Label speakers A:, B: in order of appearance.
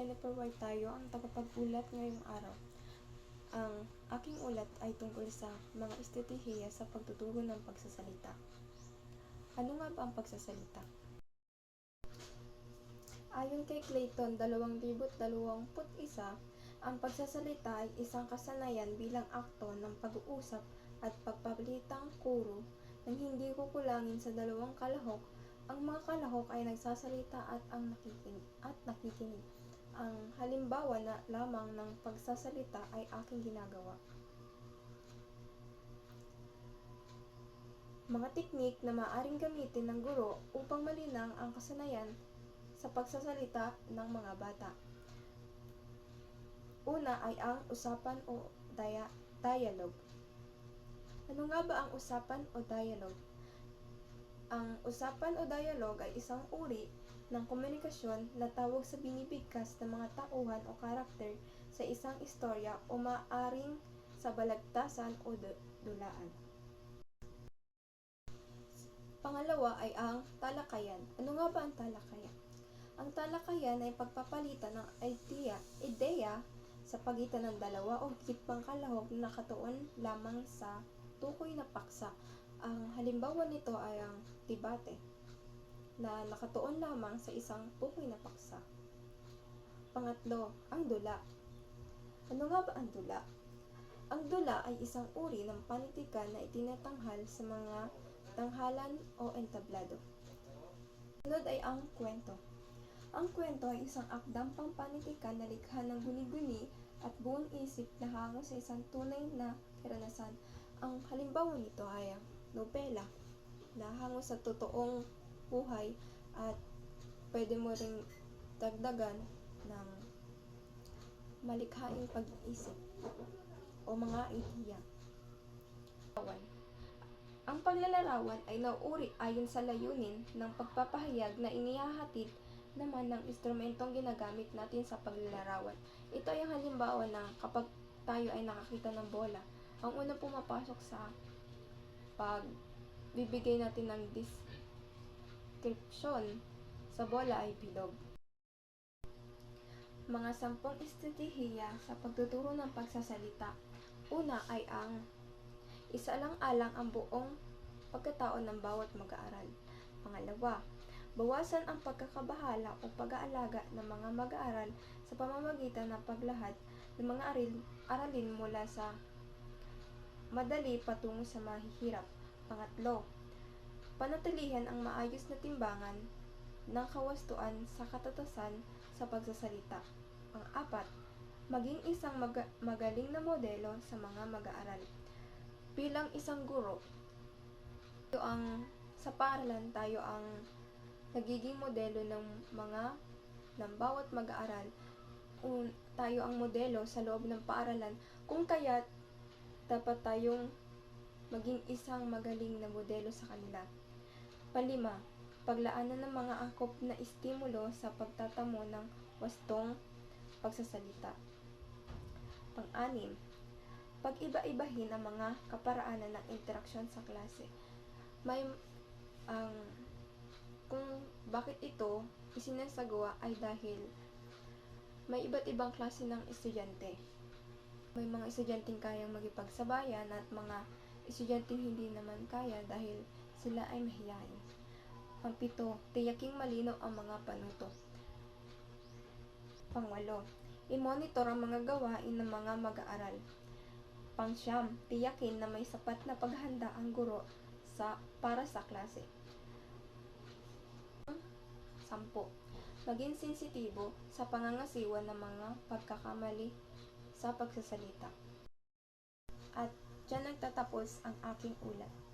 A: Jennifer White tayo, ang tagapag-ulat ngayong araw. Ang aking ulat ay tungkol sa mga estratehiya sa pagtuturo ng pagsasalita. Ano nga ba ang pagsasalita? Ayon kay Clayton 2021, ang pagsasalita ay isang kasanayan bilang akto ng pag-uusap at pagpapalitang kuro nang hindi kukulangin sa dalawang kalahok. Ang mga kalahok ay nagsasalita at ang nakikinig at nakikinig. Ang halimbawa na lamang ng pagsasalita ay aking ginagawa. Mga teknik na maaring gamitin ng guro upang malinang ang kasanayan sa pagsasalita ng mga bata. Una ay ang usapan o dia- dialogue. Ano nga ba ang usapan o dialogue? Ang usapan o dialogue ay isang uri ng komunikasyon na tawag sa binibigkas ng mga tauhan o karakter sa isang istorya o maaring sa balagtasan o du- dulaan. Pangalawa ay ang talakayan. Ano nga ba ang talakayan? Ang talakayan ay pagpapalitan ng idea, ideya sa pagitan ng dalawa o higit pang kalahok na nakatuon lamang sa tukoy na paksa. Ang halimbawa nito ay ang debate na nakatuon lamang sa isang tukoy na paksa. Pangatlo, ang dula. Ano nga ba ang dula? Ang dula ay isang uri ng panitikan na itinatanghal sa mga tanghalan o entablado. Sunod ay ang kwento. Ang kwento ay isang akdang pampanitikan na likha ng guni-guni at buong isip na hango sa isang tunay na karanasan. Ang halimbawa nito ay ang nobela na hango sa totoong buhay at pwede mo ring dagdagan ng malikhaing pag-iisip o mga ideya. Ang paglalarawan ay nauuri ayon sa layunin ng pagpapahayag na inihahatid naman ng instrumentong ginagamit natin sa paglalarawan. Ito ay ang halimbawa ng kapag tayo ay nakakita ng bola, ang unang pumapasok sa pag bibigay natin ng description sa bola ay bilog. Mga sampung estratehiya sa pagtuturo ng pagsasalita. Una ay ang isa lang alang ang buong pagkataon ng bawat mag-aaral. Pangalawa, bawasan ang pagkakabahala o pag-aalaga ng mga mag-aaral sa pamamagitan ng paglahad ng mga aralin mula sa madali patungo sa mahihirap. Pangatlo, panatilihan ang maayos na timbangan ng kawastuan sa katatasan sa pagsasalita. Pang-apat, maging isang maga- magaling na modelo sa mga mag-aaral. Bilang isang guro, tayo ang sa paaralan tayo ang nagiging modelo ng mga ng bawat mag-aaral. Un, tayo ang modelo sa loob ng paaralan kung kaya't dapat tayong maging isang magaling na modelo sa kanila. Palima, paglaanan ng mga angkop na estimulo sa pagtatamo ng wastong pagsasalita. Pang-anim, pag-iba-ibahin ang mga kaparaanan ng interaksyon sa klase. May ang kung bakit ito isinasagawa ay dahil may iba't ibang klase ng estudyante. May mga estudyanteng kayang magipagsabayan at mga estudyanteng hindi naman kaya dahil sila ay mahiyain. Pangpito, tiyaking malinaw ang mga panuto. Pangwalo, i-monitor ang mga gawain ng mga mag-aaral. Pangsyam, tiyakin na may sapat na paghanda ang guro sa para sa klase. Sampo, maging sensitibo sa pangangasiwa ng mga pagkakamali sa pagsasalita. At dyan nagtatapos ang aking ulat.